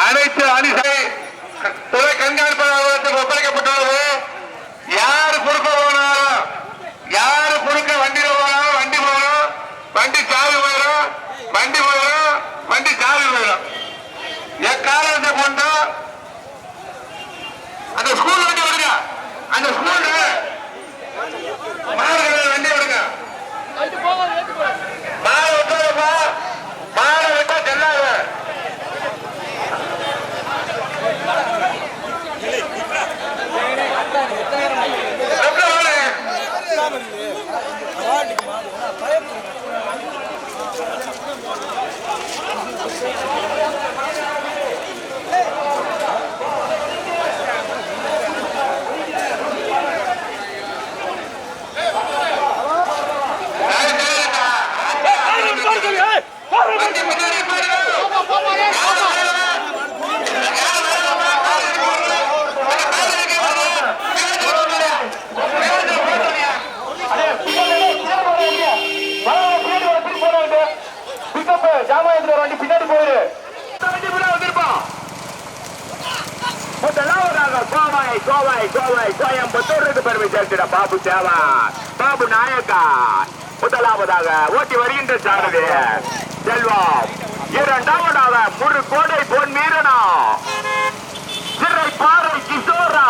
அனைத்து அணிசை துறை கண்காணிப்பாளர்களுக்கு ஒப்படைக்கப்பட்டுள்ளது யாரு குறுக்க போனாலும் யாரு குறுக்க வண்டி போனாலும் வண்டி போயிடும் வண்டி சாவி போயிடும் வண்டி போயிடும் வண்டி சாவி போயிடும் எக்காரணத்தை கொண்டு அந்த ஸ்கூல் வண்டி விடுங்க அந்த ஸ்கூல் மாணவர்கள் வண்டி விடுங்க மாலை விட்டாதப்பா மாலை விட்டா செல்லாத லெஃப்ட்ல வாங்க. வண்டி முன்னாடி போயிடும். பின்னாடி போயிரு முதலாவதாக கோவை கோவை கோவை கோயம்புத்தூருக்கு பெருமை பாபு சேவா பாபு நாயக்கா முதலாவதாக ஓட்டி வருகின்ற சாரதி செல்வம். இரண்டாவதாக முழு கோடை பொன் மீறனா சிறை பாறை கிஷோரா.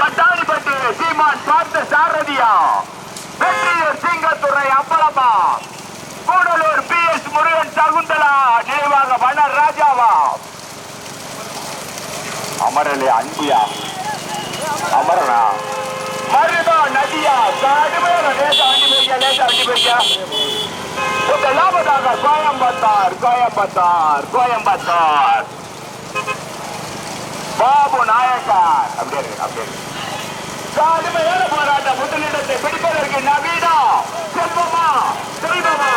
கட்டாளிப்பட்டு சீமான் பார்த்த சாரதியா. வெற்றியூர் சிங்கத்துறை அப்பளமா. கூடலூர் பி எஸ் முருகன் சகுந்தலா நினைவாக வன ராஜாவா. அமரலே அன்பியா. அமரனா? மருதா நதியா? கடுமையான லேசா வண்டி போய்க்க லேசா வண்டி போய்க்க முதலாவதாக கோயம்பத்தார் கோயம்பத்தார் கோயம்பத்தார். பாபு நாயக்கார். அப்படியே அப்படியே கடுமையான போராட்டம் முதலிடத்தை பிடிப்பதற்கு நவீனா செல்வமா? செல்வமா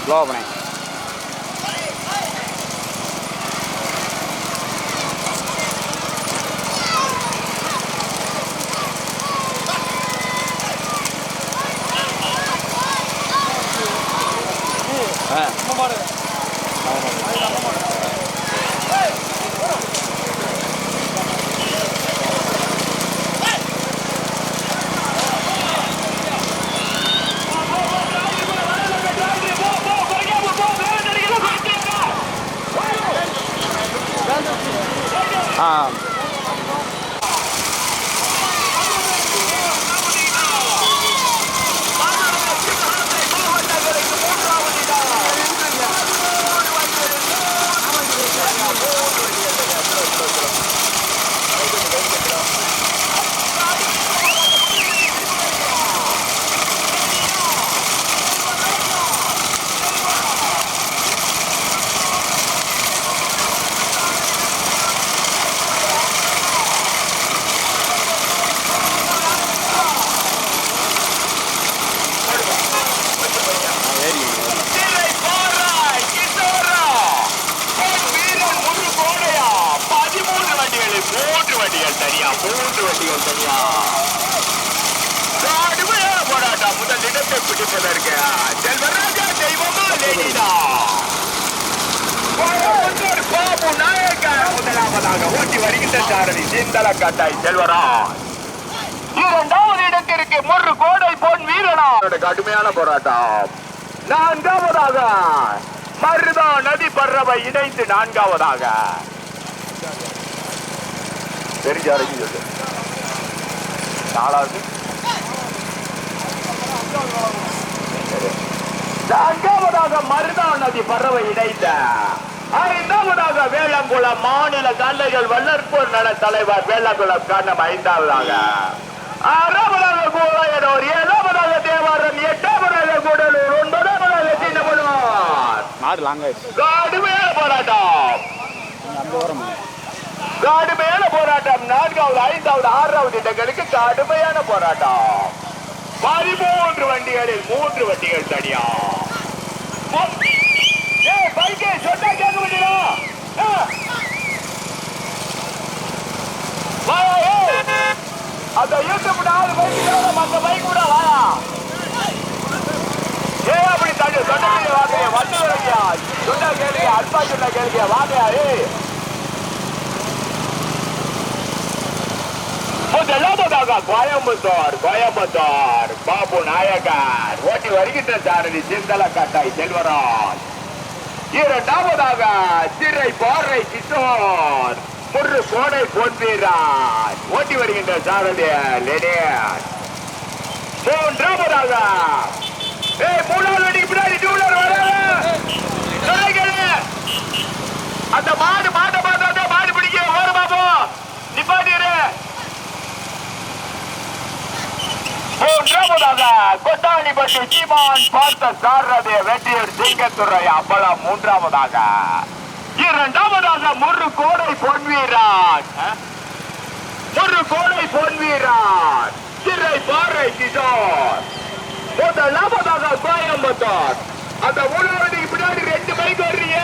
ஸ்லோ பண்ணேன் ஆ திரை போராய் கிஷோரா பொன் வீரன் முழு கோடையா பதிமூன்று வண்டிகள் மூன்று வண்டிகள் சரியா மூன்று வண்டிகள் சரியா கடுமையான போராட்டம் முதல் இடத்தை பிடிப்பதற்கு. செல்வராஜா தெய்வமா லேடிதா கோயம்புத்தூர் பாபு நாயக்கர் முதலாவதாக ஓட்டி வருகின்ற சாரதி சிந்தல கட்டாய் செல்வராஜ். இரண்டாவது இடத்திற்கு முறு கோடை பொன் வீரனா கடுமையான போராட்டம். நான்காவதாக மருதா நதி பறவை இணைந்து நான்காவதாக. தெரிஞ்ச வரைக்கும் சொல்லு நாலாவது. நான்காவதாக மருதா நதி பறவை இணைந்த. ஐந்தாவதாக வேளங்குளம் மாநில கல்லைகள் வல்லற்போர் நல தலைவர் வேளங்குளம் காரணம் ஐந்தாவதாக. ஆறாவதாக கோவையனூர் ஏழாவதாக தேவாரம் எட்டாவதாக கூடலூர் ஒன்பதாவதாக சின்னமனூர். கடுமையான போராட்டம். அந்த ஓரம் கடுமையான போராட்டம். நான்காவது ஐந்தாவது ஆறாவது இடங்களுக்கு கடுமையான போராட்டம். பதிமூன்று வண்டிகளில் மூன்று வண்டிகள் தனியா? ஏய், சொன்னா கேட்க மாட்டீங்களா? அந்த யூடியூப் நாலு பைக் மற்ற பைக் கூட வாயா ஏ அப்படி தண்ணி சொன்ன வாங்க வந்து வரீங்க சொன்னா கேளுங்க அல்பா சொன்னா கேளுங்க வாங்க ஏய் முதலாவதாக கோயம்புத்தூர் கோயம்புத்தூர். பாபு நாயகர் ஓட்டி வருகின்ற சாரதி. சிந்தல கட்டாய் செல்வராஜ். இரண்டாவதாக சிறை பார்வை கிஷோர். முரு கோடை பொன்வீராஜ் ஓட்டி வருகின்ற சாரதி. லெனியர். மூன்றாவதாக ஏய் மூணாவது பின்னாடி டூலர் அந்த மாடு மாட்ட மாட்டாத மாடு பிடிக்க. ஓடு பாப்போ நிப்பாடி மூன்றாவதாக கொட்டாணிப்பட்டி சீமான் பார்த்த சாரதி வெற்றியூர் சிங்கத்துறை அப்பளம் மூன்றாவதாக. இரண்டாவதாக முரு கோடை பொன்வீரான். முரு கோடை பொன்வீரான். சிறை பாறை கிஷோர் முதலாவதாக கோயம்புத்தூர். அந்த உணவடிக்கு பின்னாடி ரெண்டு பைக் வர்றீங்க.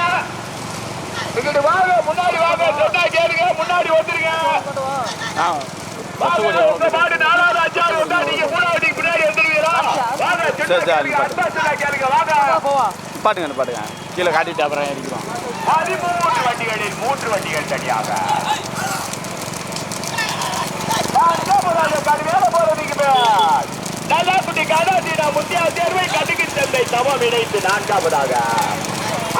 இங்கிட்டு வாங்க முன்னாடி வாங்க சொன்னா கேளுங்க முன்னாடி வந்துருங்க. மாடு நாலாவது சரி, சரி, பாட்டுங்க நிப்பாட்டுங்க கீழே காட்டிட்டு அப்புறம் அடிக்கிறோம் பதிமூன்று வண்டிகளில் மூன்று வண்டிகள் தனியாக. போராடிக்கு மேல் நல்லாக்குட்டி கதாதீனா முத்தியா தேர்வை கடுகு சந்தை தவம் இணைந்து நான்காவதாக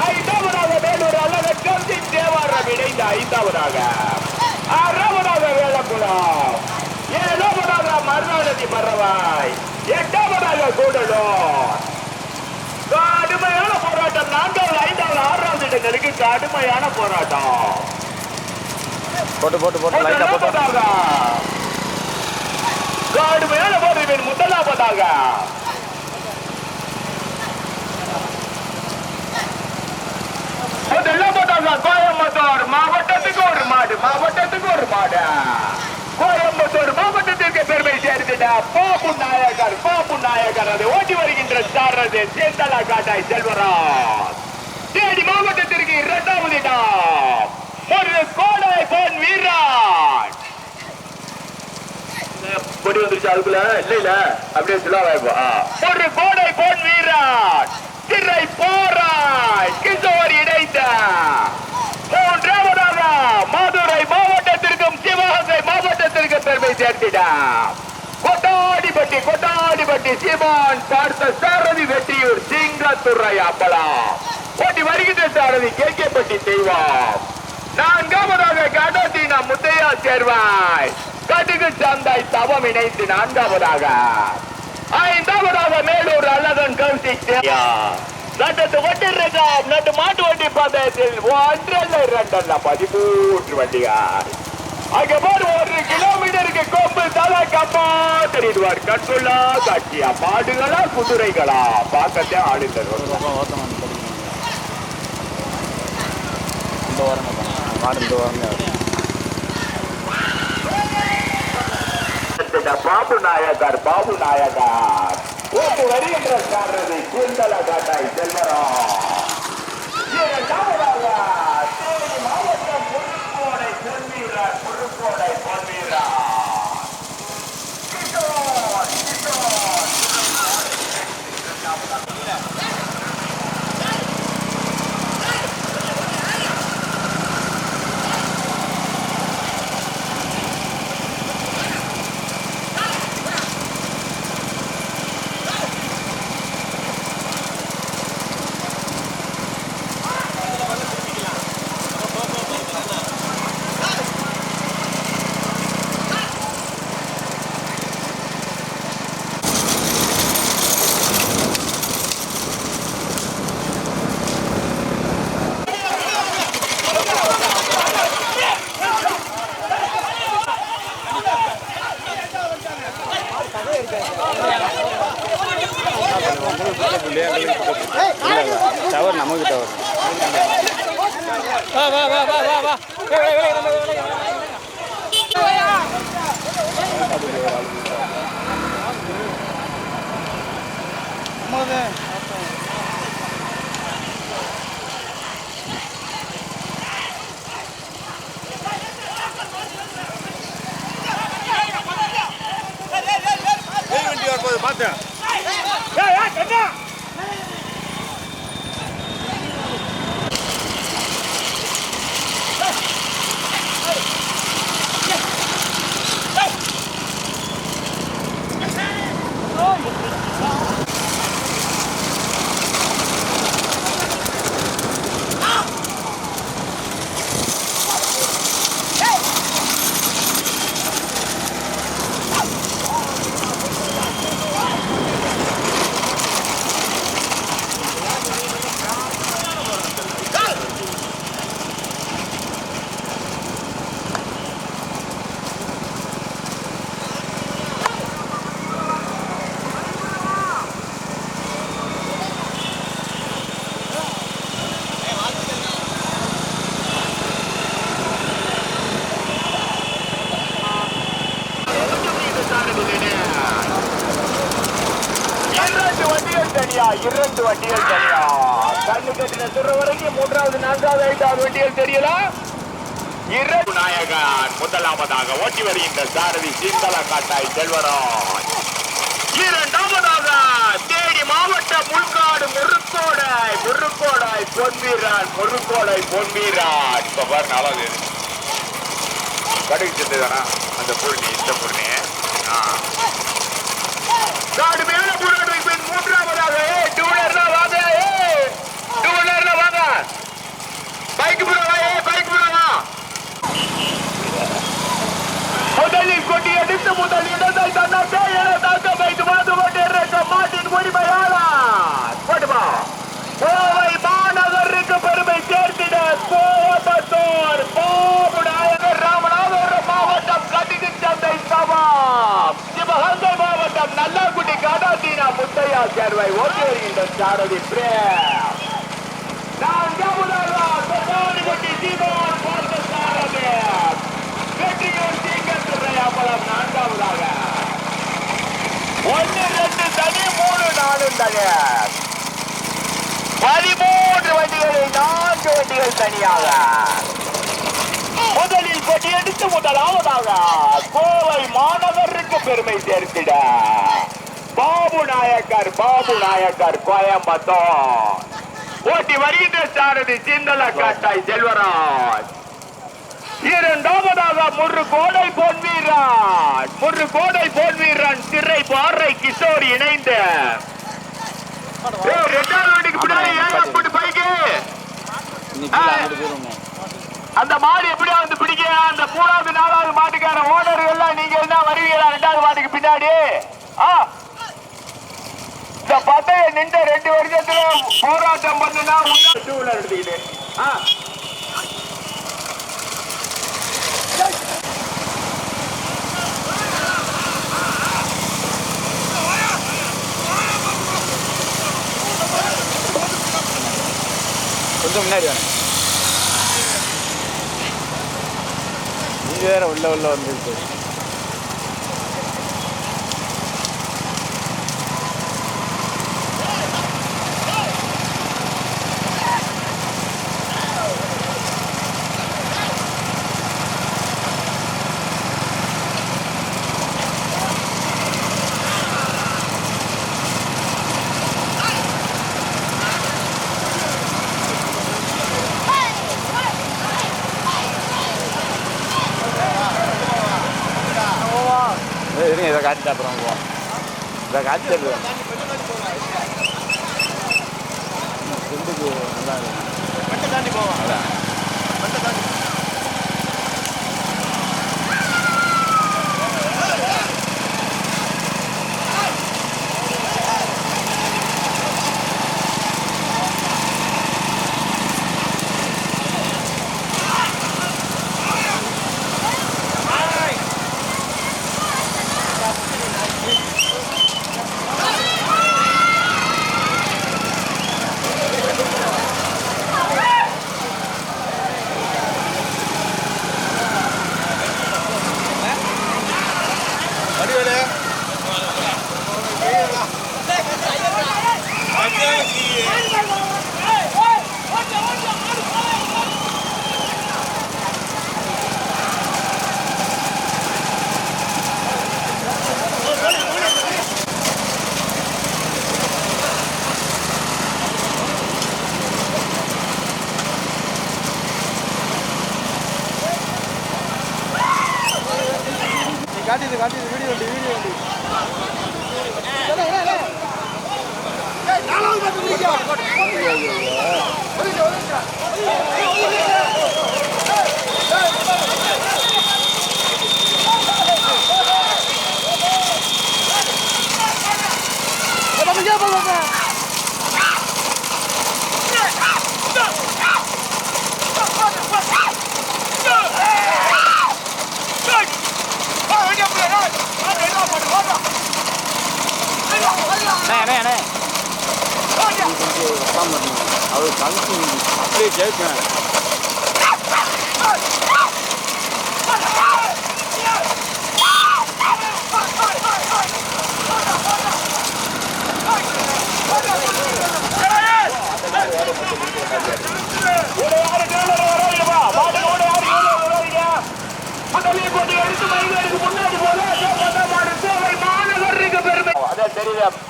ஐந்தாவதாக வேலூர் அல்லது கல்வின் தேவாரம் இணைந்து ஐந்தாவதாக ஆறாவதாக வேளக்குளம் ஏழாவதாக மருநாநதி மறவாய் எட்டாவதாக கூடலூர் கடுமையான போராட்டம் நான்காவது ஐந்தாவது இடங்களுக்கு கடுமையான போராட்டம். போட்டு போட்டு போட்டு லைட்டாக போட்டு. கடுமையான போராட்டம் முதலாவதாக கோயம்புத்தூர் மாவட்டத்துக்கு ஒரு மாடு மாவட்டத்துக்கு ஒரு மாடு. கோயம்புத்தூர் மாவட்டத்திற்கு பெருமை சேர்த்துட்ட பாபு நாயகர் பாபு நாயகர் அதை ஓட்டி வருகின்ற சாரது சேந்தலா காட்டாய் செல்வராஜ் தேடி மாவட்டத்திற்கு இரண்டாவது இடம் ஒரு கோடை பொன் வீரான் பொடி வந்துருச்சு அதுக்குள்ள இல்ல இல்ல அப்படியே சிலாவாய்ப்பா ஒரு கோடை பொன் வீரான் திரை போராய் கிஷோர் இணைந்த மூன்றாவதாக மதுரை மாவட்டத்திற்கும் சிவகங்கை மாவட்டத்திற்கும் பெருமை சேர்த்தினார் கொட்டாடிப்பட்டி கொட்டாடிப்பட்டி சீமான் பார்த்த சாரதி வெட்டியூர் சிங்கத்துறை அப்பளம் ஓட்டி வருகின்ற சாரதி கேட்கப்பட்டி தெய்வம். நான்காவதாக கடத்தின முத்தையா சேர்வாய். கடுகு சந்தை தவம் இணைத்து நான்காவதாக. ஐந்தாவதாக மேலூர் அழகன் கௌசிக் நட்டு நட்டத்து வண்டி நட்டு மாட்டு வண்டி பந்தயத்தில் ஒன்றல்ல இரண்டல்ல பதிமூன்று வண்டிகள். அங்க பாரு ஒரு கிலோமீட்டருக்கு கொம்பு தலை கப்பா. தெரியுதுவார் கட்டுள்ளா கட்டியா மாடுகளா குதிரைகளா? பார்க்கத்தே ஆளுநர் இந்த வாரம் மாடு இந்த ஓரம் இந்த பாபு நாயக்கார் பாபு நாயகர் ஓட்டு வருகின்ற சாரதி கூந்தல காட்டாய் செல்வரம் இரண்டாவதாக மாவட்டம் முழுக்கோடை பொன்வீரர் முழுக்கோடை பொன்வீரர் டவர் நமக்கு டவர் வா வா வா வா வா வா இரண்டு வண்டிகள் தனியா இரண்டு வண்டிகள் தனியா கண்ணு கட்டின சொல்ற வரைக்கும் மூன்றாவது நான்காவது ஐந்தாவது வண்டிகள் தெரியலாம் இரண்டு நாயகன் முதலாவதாக ஓட்டி வருகின்ற சாரதி சீந்தல காட்டாய் செல்வராஜ். இரண்டாவதாக தேனி மாவட்ட முள்காடு முருக்கோடாய் முருக்கோடாய் பொன்வீரான் முருக்கோடை பொன்வீரான். இப்ப பாரு நாலாவது கடுகு செத்துதானா அந்த பூர்ணி இந்த பூர்ணி காடு மேல முன்னாடி பின் மூன்றாவதாக ஏ டூ வீலர்ல வாங்க ஏ டூ வீலர்ல வாங்க பைக் போறவா ஏ பைக் போறவா முதலில் கொட்டி எடுத்து முதல் இடத்தை தன்னாட்டே என தாக்க வைத்து வந்து கொண்டிருக்க மாட்டின் உரிமையாளர் போட்டுமா கோவை மாநகருக்கு பெருமை சேர்த்திட கோபத்தோர் கோபுநாயகர் ராமநாதபுரம் மாவட்டம் கட்டிக்கு சந்தை சவாப். சிவகங்கை மாவட்டம் நல்லாக்குடி காடாத்தீனா முத்தையா சேர்வை. ஓட்டி வருகின்ற சாரதி பிரேம். நான்காவதாக கொட்டாரிப்பட்டி சீமான் பார்த்த சாரதி வெற்றியூர் சீங்கத்துறை நான்காவதாக. ஒன்று ரெண்டு தனி மூணு நாலு தனி பதிமூன்று வண்டிகளில் நான்கு வண்டிகள் தனியாக. முதலில் எடுத்து முதலாவதாக கோவை மாநகருக்கு பெருமை சேர்த்திட. பாபு நாயக்கர் பாபு நாயக்கர் கோயம்புத்தூர். ஓட்டி வருகின்ற சாரதி சிந்தல காட்டாய் செல்வராஜ். இரண்டாவதாக முரு கோடை பொன்வீரன். முரு கோடை பொன்வீரன் திரை பாறை கிஷோர் இணைந்து. ரெண்டாவது வண்டிக்கு பின்னாடி பைக்கு? அந்த மாடு எப்படியா வந்து பிடிக்க? அந்த மூணாவது நாலாவது மாட்டுக்கான ஓனர் எல்லாம் நீங்க என்ன வருவீங்களா? ரெண்டாவது மாட்டுக்கு பின்னாடி? ஆ. இந்த பட்டைய நின்ற ரெண்டு வருஷத்துல போராட்டம் பண்ணுனா டூ வீலர் எடுத்துக்கிட்டு. பின்னாடி வேணும் நீங்க வேற உள்ள உள்ள வந்துருக்கு. காட்டிட்டு அப்புறம் போவோம் இதை காட்டிட்டு ரெண்டுக்கு நல்லா இருக்கும்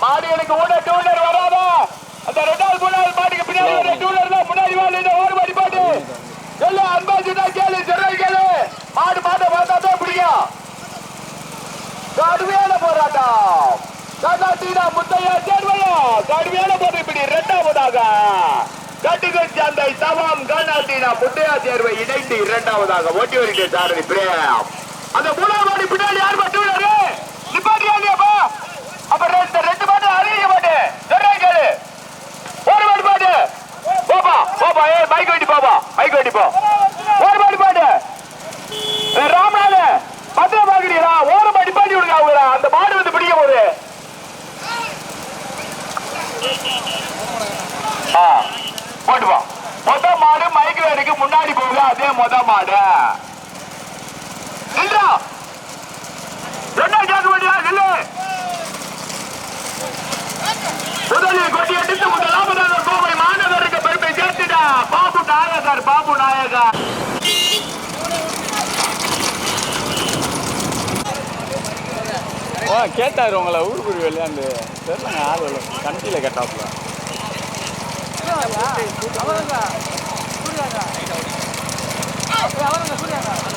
மாடு எனக்கு ஓட டூலர் வராதா? அந்த ரெண்டாவது மூணாவது மாட்டுக்கு பின்னாடி வர டூலர் தான் முன்னாடி வாழ இந்த ஒரு மாடி பாட்டு எல்லாம் தான் கேளு சொல்றது கேளு. மாடு மாட்டை பார்த்தா தான் பிடிக்கும். கடுமையான போராட்டம். கர்நாடீனா முத்தையா சேர்வையா? கடுமையான போது இப்படி இரண்டாவதாக. கட்டுகள் அந்த தவாம் கர்நாடீனா முத்தையா சேர்வை இணைந்து இரண்டாவதாக. ஓட்டி வருகிற சாரதி பிரேம். அந்த மூணாவது பின்னாடி யார் பட்டுறாரு நிப்பாட்டியா இல்லையாப்பா அப்ப ரெண்டு ரெண்டு மாட்டு அறிய மாட்டு சொல்றேன் கேளு ஒரு மாடு பாட்டு போப்பா போப்பா ஏ பைக் வெட்டி போப்பா பைக் வெட்டி போ ஒரு மாடு பாட்டு ஏய், ராமநாத பத்திர பாக்குறீங்களா ஓரமா நிப்பாட்டி விடுங்க அவங்கள அந்த மாடு வந்து பிடிக்க போகுது ஆ, போட்டு போ மொத மாடு மைக் வேலைக்கு முன்னாடி போகுது அதே மொத மாடு நின்றா என்ன கேட்க வேண்டியா நில்லு முதலில் கொட்டி எடுத்து முதலாவதாக கோவை மாநகருக்கு பெருமை சேர்த்துடா பாபு நாயகர் பாபு நாயகர் ஓ கேட்டார் உங்களை ஊர் குடி விளையாண்டு தெரிலங்க ஆள் இல்லை கண்டியில் கேட்டாப்புல அவருங்க சூர்யாங்க சூர்யாங்க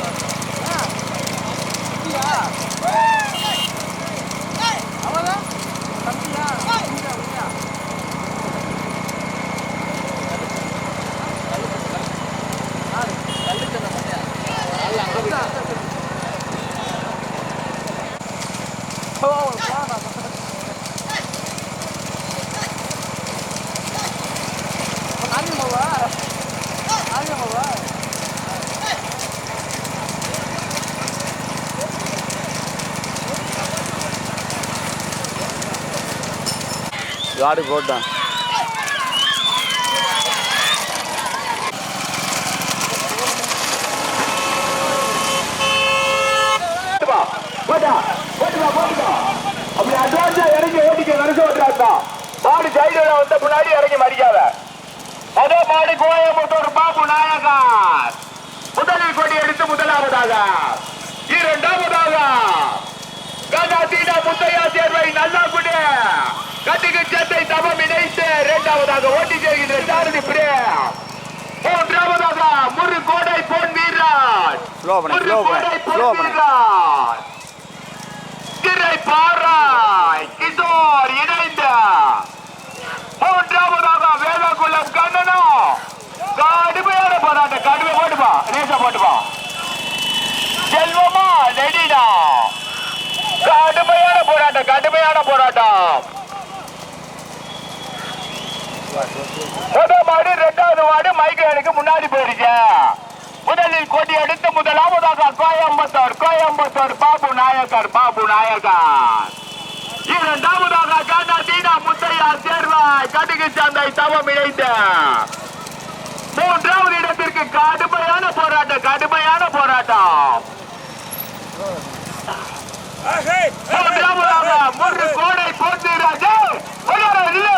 காடு போட்டேன் போட்டுப்பா, போட்டா, போட்டுப்பா, போட்டுப்பா. அப்படி advance ஆ இறங்கி ஓட்டிக்க நரசு ஓட்டுறாப்பா. மாடு side ல வந்த முன்னாடி இறங்கி மறிக்காத. அதோ மாடு கோயம்புத்தூர் பாபு நாயகர். முதலில் கொடி எடுத்து முதலாவதாக இரண்டாவதாக கதாதீன முத்தையா சேர்வை நல்லாக்குடி கட்டிக்கு சட்டை தவம் இணைத்து இரண்டாவதாக ஓட்டி செல்கின்ற சாரதி பிரேம் மூன்றாவதாக முரு கோடை பொன் Slow பண்ணு, slow பண்ணு, slow பண்ணு. திரை பாராய் கிஷோர் இணைந்த மூன்றாவதாக வேதகுலம் கண்ணனோ. கடுமையான போராட்டம் கடுமை போட்டுப்பா நேச போட்டுப்பா. செல்வமா நெடிடா. கடுமையான போராட்டம் கடுமையான போராட்டம். முத மாடு ரெண்டாவது மாடு மைக்கேலுக்கு முன்னாடி போயிருச்சு. முதலில் கொடி அடுத்து முதலாவதாக கோயம்புத்தூர் கோயம்புத்தூர் பாபு நாயக்கர் பாபு நாயக்கர். இரண்டாவதாக காண்டா தீனா முத்தையா சேர்வாய் கடுகு சந்தை தவம் இணைந்த மூன்றாவது இடத்திற்கு கடுமையான போராட்டம் கடுமையான போராட்டம். மூன்றாவதாக மூன்று கோடை போட்டு ராஜா நில்லு